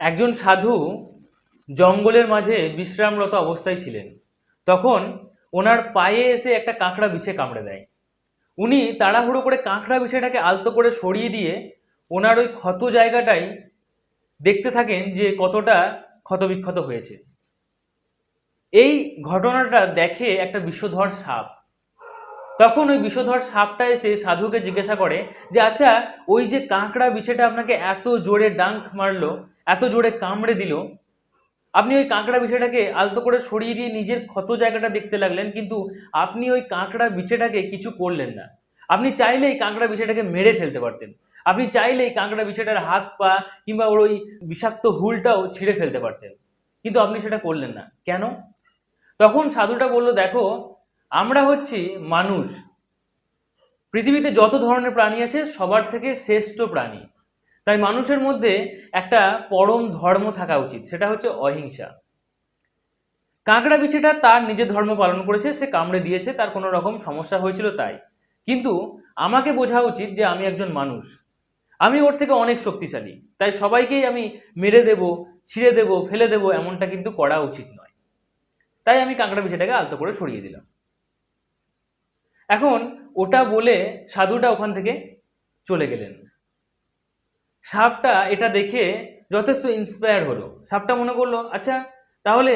একজন সাধু জঙ্গলের মাঝে বিশ্রামরত অবস্থায় ছিলেন। তখন ওনার পায়ে এসে একটা কাঁকড়া বিছে কামড়ে দেয়। উনি তাড়াহুড়ো করে কাঁকড়া বিছেটাকে আলতো করে সরিয়ে দিয়ে ওনার ওই ক্ষত জায়গাটাই দেখতে থাকেন যে কতটা ক্ষতবিক্ষত হয়েছে। এই ঘটনাটা দেখে একটা বিশ্বধর সাপ। তখন ওই বিষধর সাপটা এসে সাধুকে জিজ্ঞাসা করে যে আচ্ছা ওই যে কাঁকড়া বিছেটা আপনাকে এত জোরে ডাঙ্ক মারলো এত জোরে কামড়ে দিল। আপনি ওই কাঁকড়া বিছেটাকে আলতো করে সরিয়ে দিয়ে নিজের ক্ষত জায়গাটা দেখতে লাগলেন, কিন্তু আপনি ওই কাঁকড়া বিছেটাকে কিছু করলেন না। আপনি চাইলেই কাঁকড়া বিছেটাকে মেরে ফেলতে পারতেন। আপনি চাইলেই কাঁকড়া বিছেটার হাত পা কিংবা ওর ওই বিষাক্ত হুলটাও ছিঁড়ে ফেলতে পারতেন, কিন্তু আপনি সেটা করলেন না। কেন? তখন সাধুটা বলল, দেখো, আমরা হচ্ছি মানুষ। পৃথিবীতে যত ধরনের প্রাণী আছে, সবার থেকে শ্রেষ্ঠ প্রাণী। তাই মানুষের মধ্যে একটা পরম ধর্ম থাকা উচিত, সেটা হচ্ছে অহিংসা। কাঁকড়া বিছেটা তার নিজের ধর্ম পালন করেছে, সে কামড়ে দিয়েছে, তার কোনো রকম সমস্যা হয়েছিল তাই। কিন্তু আমাকে বোঝা উচিত যে আমি একজন মানুষ। আমি ওর থেকে অনেক শক্তিশালী, তাই সবাইকেই আমি মেরে দেব, ছিঁড়ে দেব, ফেলে দেব, এমনটা কিন্তু করা উচিত নয়। তাই আমি কাঁকড়া বিছেটাকে আলতো করে সরিয়ে দিলাম। এখন ওটা বলে সাধুটা ওখান থেকে চলে গেলেন। সাপটা এটা দেখে যথেষ্ট ইন্সপায়ার হলো। সাপটা মনে করল আচ্ছা তাহলে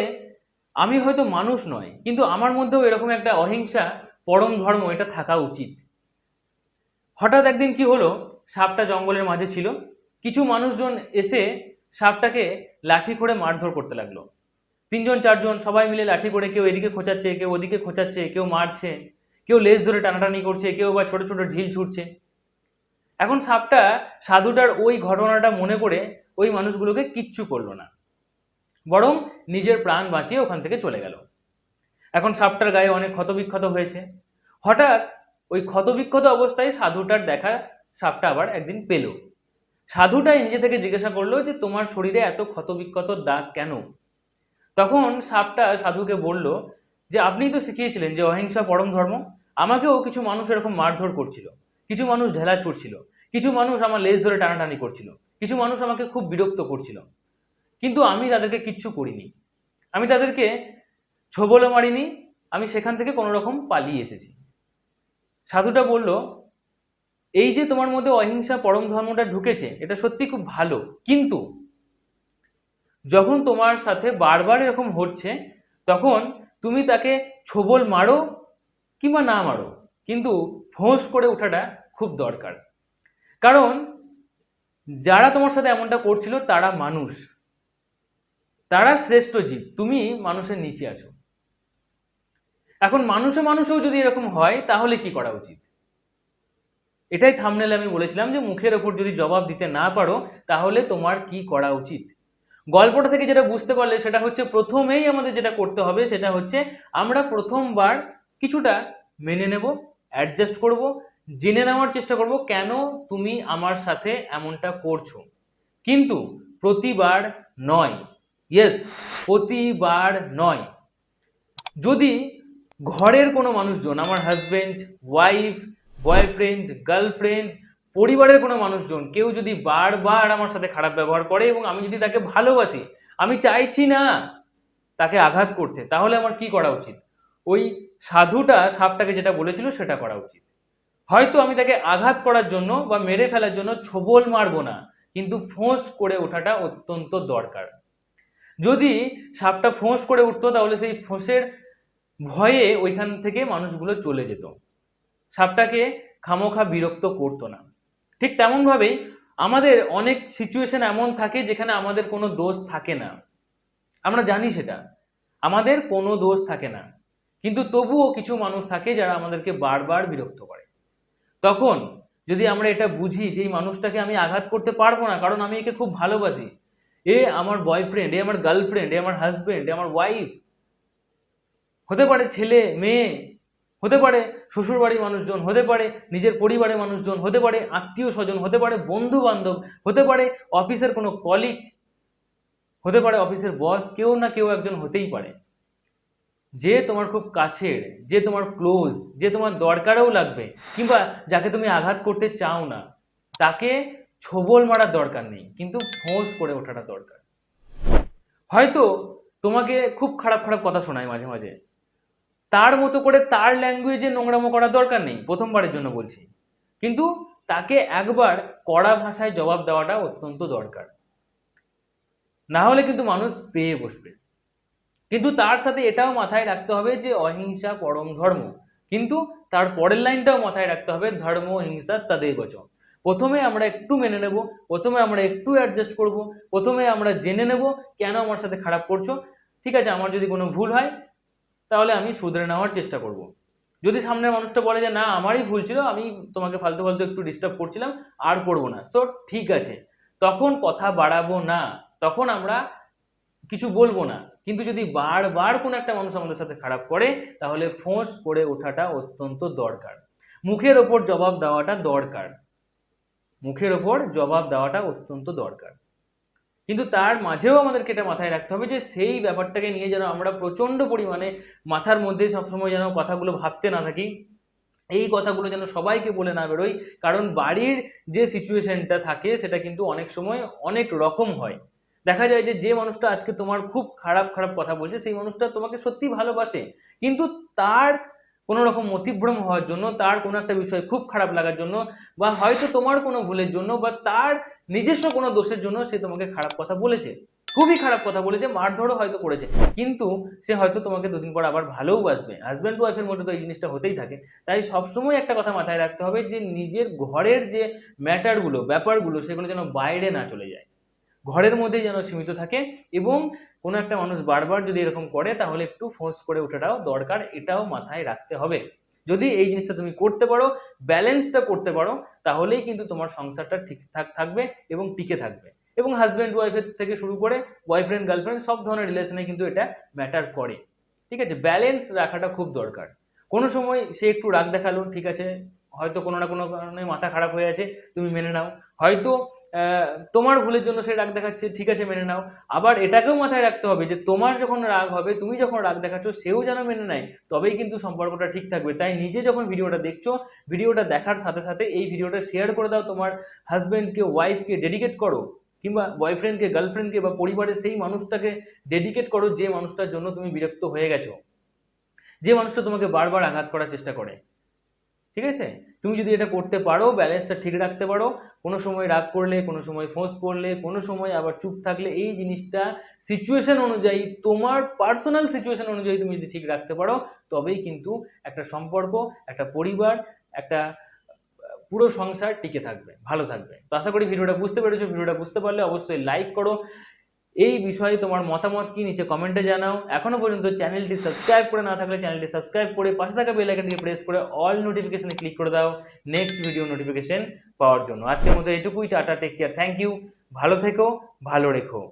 আমি হয়তো মানুষ নয়, কিন্তু আমার মধ্যেও এরকম একটা অহিংসা পরম ধর্ম এটা থাকা উচিত। হঠাৎ একদিন কি হলো, সাপটা জঙ্গলের মাঝে ছিল। কিছু মানুষজন এসে সাপটাকে লাঠি করে মারধর করতে লাগল। তিনজন, চারজন সবাই মিলে লাঠি করে কেউ এদিকে খোঁচাচ্ছে, কেউ ওদিকে খোঁচাচ্ছে, কেউ মারছে, কেউ লেজ ধরে টানাটানি করছে, কেউ বা ছোট ছোট ঢিল ছুটছে এখন সাপটা সাধুটার ওই ঘটনাটা মনে করে ওই মানুষগুলোকে কিচ্ছু করল না। বরং নিজের প্রাণ বাঁচিয়ে ওখান থেকে চলে গেল। এখন সাপটার গায়ে অনেক ক্ষতবিক্ষত হয়েছে। হঠাৎ ওই ক্ষতবিক্ষত অবস্থায় সাধুটার দেখা সাপটা আবার একদিন পেল। সাধুটাই নিজে থেকে জিজ্ঞাসা করল যে, তোমার শরীরে এত ক্ষতবিক্ষত দাগ কেন? তখন সাপটা সাধুকে বলল যে আপনিই তো শিখিয়েছিলেন যে অহিংসা পরম ধর্ম। আমাকেও কিছু মানুষ এরকম মারধর করছিল। কিছু মানুষ ঢেলা ছুটছিল কিছু মানুষ আমার লেজ ধরে টানাটানি করছিল। কিছু মানুষ আমাকে খুব বিরক্ত করছিল। কিন্তু আমি তাদেরকে কিচ্ছু করিনি। আমি তাদেরকে ছোবলও মারিনি। আমি সেখান থেকে কোনো রকম পালিয়ে এসেছি। সাধুটা বলল, এই যে তোমার মধ্যে অহিংসা পরম ধর্মটা ঢুকেছে, এটা সত্যি খুব ভালো। কিন্তু যখন তোমার সাথে বারবার এরকম হচ্ছে তখন তুমি তাকে ছোবল মারো কিংবা না মারো, কিন্তু ফোঁস করে ওঠাটা খুব দরকার। কারণ যারা তোমার সাথে এমনটা করছিল তারা মানুষ। তারা শ্রেষ্ঠ জীব। তুমি মানুষের নিচে আছো। এখন মানুষে মানুষেও যদি এরকম হয়, তাহলে কি করা উচিত? এটাই থামনেলে আমি বলেছিলাম যে মুখের ওপর যদি জবাব দিতে না পারো, তাহলে তোমার কি করা উচিত? গল্পটা থেকে যেটা বুঝতে পারলে সেটা হচ্ছে প্রথমেই আমাদের যেটা করতে হবে সেটা হচ্ছে আমরা প্রথমবার কিছুটা মেনে নেব অ্যাডজাস্ট করব জেনে নেওয়ার চেষ্টা করব কেন তুমি আমার সাথে এমনটা করছ। কিন্তু প্রতিবার নয়। ইয়েস প্রতিবার নয়। যদি ঘরের কোনো মানুষজন, আমার হাজবেন্ড ওয়াইফ বয়ফ্রেন্ড গার্লফ্রেন্ড পরিবারের কোনো মানুষজন, কেউ যদি বারবার আমার সাথে খারাপ ব্যবহার করে এবং আমি যদি তাকে ভালোবাসি, আমি চাইছি না তাকে আঘাত করতে, তাহলে আমার কি করা উচিত? ওই সাধুটা সাপটাকে যেটা বলেছিল সেটা করা উচিত। হয়তো আমি তাকে আঘাত করার জন্য বা মেরে ফেলার জন্য ছোবল মারবো না, কিন্তু ফোঁস করে ওঠাটা অত্যন্ত দরকার। যদি সাপটা ফোঁস করে উঠতো, তাহলে সেই ফোঁসের ভয়ে ওইখান থেকে মানুষগুলো চলে যেত। সাপটাকে খামোখা বিরক্ত করতো না। ঠিক তেমনভাবেই আমাদের অনেক সিচুয়েশন এমন থাকে যেখানে আমাদের কোনো দোষ থাকে না। আমরা জানি সেটা। আমাদের কোনো দোষ থাকে না। কিন্তু তবুও কিছু মানুষ থাকে যারা আমাদেরকে বারবার বিরক্ত করে। তখন যদি আমরা এটা বুঝি যে এই মানুষটাকে আমি আঘাত করতে পারব না, কারণ আমি একে খুব ভালোবাসি। এ আমার বয়ফ্রেন্ড এ আমার গার্লফ্রেন্ড এ আমার হাজবেন্ড এ আমার ওয়াইফ হতে পারে ছেলে, মেয়ে, হতে পারে শ্বশুরবাড়ির মানুষজন, হতে পারে নিজের পরিবারের মানুষজন, হতে পারে আত্মীয় স্বজন হতে পারে বন্ধু বান্ধব হতে পারে অফিসের কোনো কলিগ হতে পারে অফিসের বস কেউ না কেউ একজন হতেই পারে। যে তোমার খুব কাছের, যে তোমার ক্লোজ যে তোমার দরকারেও লাগবে, কিংবা যাকে তুমি আঘাত করতে চাও না, তাকে ছোবল মারার দরকার নেই, কিন্তু ফোঁস করে ওঠাটা দরকার। হয়তো তোমাকে খুব খারাপ খারাপ কথা শোনায় মাঝে মাঝে। তার মতো করে তার ল্যাঙ্গুয়েজে নোংরামো করার দরকার নেই, প্রথমবারের জন্য বলছি। কিন্তু তাকে একবার কড়া ভাষায় জবাব দেওয়াটা অত্যন্ত দরকার। না হলে কিন্তু মানুষ পেয়ে বসবে। কিন্তু তার সাথে এটাও মাথায় রাখতে হবে যে অহিংসা পরম ধর্ম। কিন্তু তার পরের লাইনটাও মাথায় রাখতে হবে, ধর্ম হিংসা তাদের বচন। প্রথমে আমরা একটু মেনে নেব, প্রথমে আমরা একটু অ্যাডজাস্ট করব, প্রথমে আমরা জেনে নেব কেন আমার সাথে খারাপ করছ। ঠিক আছে, আমার যদি কোনো ভুল হয়, তাহলে আমি শুধরে নেওয়ার চেষ্টা করব। যদি সামনের মানুষটা বলে যে, না, আমারই ভুল ছিল, আমি তোমাকে ফালতু ফালতু একটু ডিস্টার্ব করছিলাম, আর করব না। সো ঠিক আছে। তখন কথা বাড়াবো না। তখন আমরা কিছু বলব না। কিন্তু যদি বারবার কোনো একটা মানুষ আমাদের সাথে খারাপ করে, তাহলে ফোঁস করে ওঠাটা অত্যন্ত দরকার। মুখের ওপর জবাব দেওয়াটা দরকার। মুখের ওপর জবাব দেওয়াটা অত্যন্ত দরকার। কিন্তু তার মাঝেও আমাদেরকে এটা মাথায় রাখতে হবে যে, সেই ব্যাপারটাকে নিয়ে যেন আমরা প্রচণ্ড পরিমাণে মাথার মধ্যে সবসময় যেন কথাগুলো ভাবতে না থাকি, এই কথাগুলো যেন সবাইকে বলে না বেরোই। কারণ বাড়ির যে সিচুয়েশনটা থাকে, সেটা কিন্তু অনেক সময় অনেক রকম হয়। দেখা যায় যে যে মানুষটা আজকে তোমার খুব খারাপ খারাপ কথা বলছে, সেই মানুষটা তোমাকে সত্যি ভালোবাসে। কিন্তু তার কোনো রকম মতিভ্রম হওয়ার জন্য, তার কোনো একটা বিষয় খুব খারাপ লাগার জন্য, বা হয়তো তোমার কোনো ভুলের জন্য, বা তার নিজস্ব কোনো দোষের জন্য সে তোমাকে খারাপ কথা বলেছে। খুবই খারাপ কথা বলেছে, মারধরও হয়তো করেছে। কিন্তু সে হয়তো তোমাকে দুদিন পর আবার ভালোও বাসবে। হাজব্যান্ড ওয়াইফের মধ্যে তো এই জিনিসটা হতেই থাকে। তাই সবসময় একটা কথা মাথায় রাখতে হবে যে, নিজের ঘরের যে ম্যাটারগুলো ব্যাপারগুলো, সেগুলো যেন বাইরে না চলে যায়। ঘরের মধ্যেই যেন সীমিত থাকে এবং কোনো একটা মানুষ বারবার যদি এরকম করে, তাহলে একটু ফোর্স করে ওঠাটাও দরকার, এটাও মাথায় রাখতে হবে। যদি এই জিনিসটা তুমি করতে পারো, ব্যালেন্সটা করতে পারো, তাহলেই কিন্তু তোমার সংসারটা ঠিকঠাক থাকবে এবং টিকে থাকবে। এবং হাজব্যান্ড ওয়াইফের থেকে শুরু করে বয়ফ্রেন্ড গার্লফ্রেন্ড সব ধরনের রিলেশনে কিন্তু এটা ম্যাটার করে। ঠিক আছে? ব্যালেন্স রাখাটা খুব দরকার। কোনো সময় সে একটু রাগ দেখাল, ঠিক আছে, হয়তো কোনো না কোনো কারণে মাথা খারাপ হয়ে আছে, তুমি মেনে নাও। হয়তো তোমার ভুলের জন্য সে রাগ দেখাচ্ছে, ঠিক আছে, মেনে নাও। আবার এটাকেও মাথায় রাখতে হবে যে তোমার যখন রাগ হবে, তুমি যখন রাগ দেখাচ্ছ, সেও যেন মেনে নেয়, তবেই কিন্তু সম্পর্কটা ঠিক থাকবে। তাই নিজে যখন ভিডিওটা দেখছ, ভিডিওটা দেখার সাথে সাথে এই ভিডিওটা শেয়ার করে দাও তোমার হাজব্যান্ডকে ওয়াইফকে ডেডিকেট করো। কিংবা বয়ফ্রেন্ডকে গার্লফ্রেন্ডকে বা পরিবারের সেই মানুষটাকে ডেডিকেট করো, যে মানুষটার জন্য তুমি বিরক্ত হয়ে গেছো। যে মানুষটা তোমাকে বারবার আঘাত করার চেষ্টা করে। ঠিক আছে? তুমি যদি এটা করতে পারো ব্যালেন্সটা ঠিক রাখতে পারো, কোনো সময় রাগ করলে, কোনো সময় ফোঁস করলে, কোনো সময় আবার চুপ থাকলে, এই জিনিসটা সিচুয়েশন অনুযায়ী, তোমার পার্সোনাল সিচুয়েশন অনুযায়ী তুমি যদি ঠিক রাখতে পারো, তবেই কিন্তু একটা সম্পর্ক, একটা পরিবার, একটা, পুরো সংসার টিকে থাকবে। ভালো থাকবে। তো আশা করি ভিডিওটা বুঝতে পেরেছ। ভিডিওটা বুঝতে পারলে অবশ্যই লাইক করো। এই বিষয়ে তোমার মতামত কি নিচে কমেন্টে জানাও। এখনও পর্যন্ত চ্যানেলটি সাবস্ক্রাইব করে না থাকলে চ্যানেলটি সাবস্ক্রাইব করে পাশে থাকা বেল আইকনটি প্রেস করে অল নোটিফিকেশনে ক্লিক করে দাও নেক্সট ভিডিও নোটিফিকেশন পাওয়ার জন্য। আজকের মতো এটুকুই tata take care thank you ভালো থেকো, ভালো রেখো।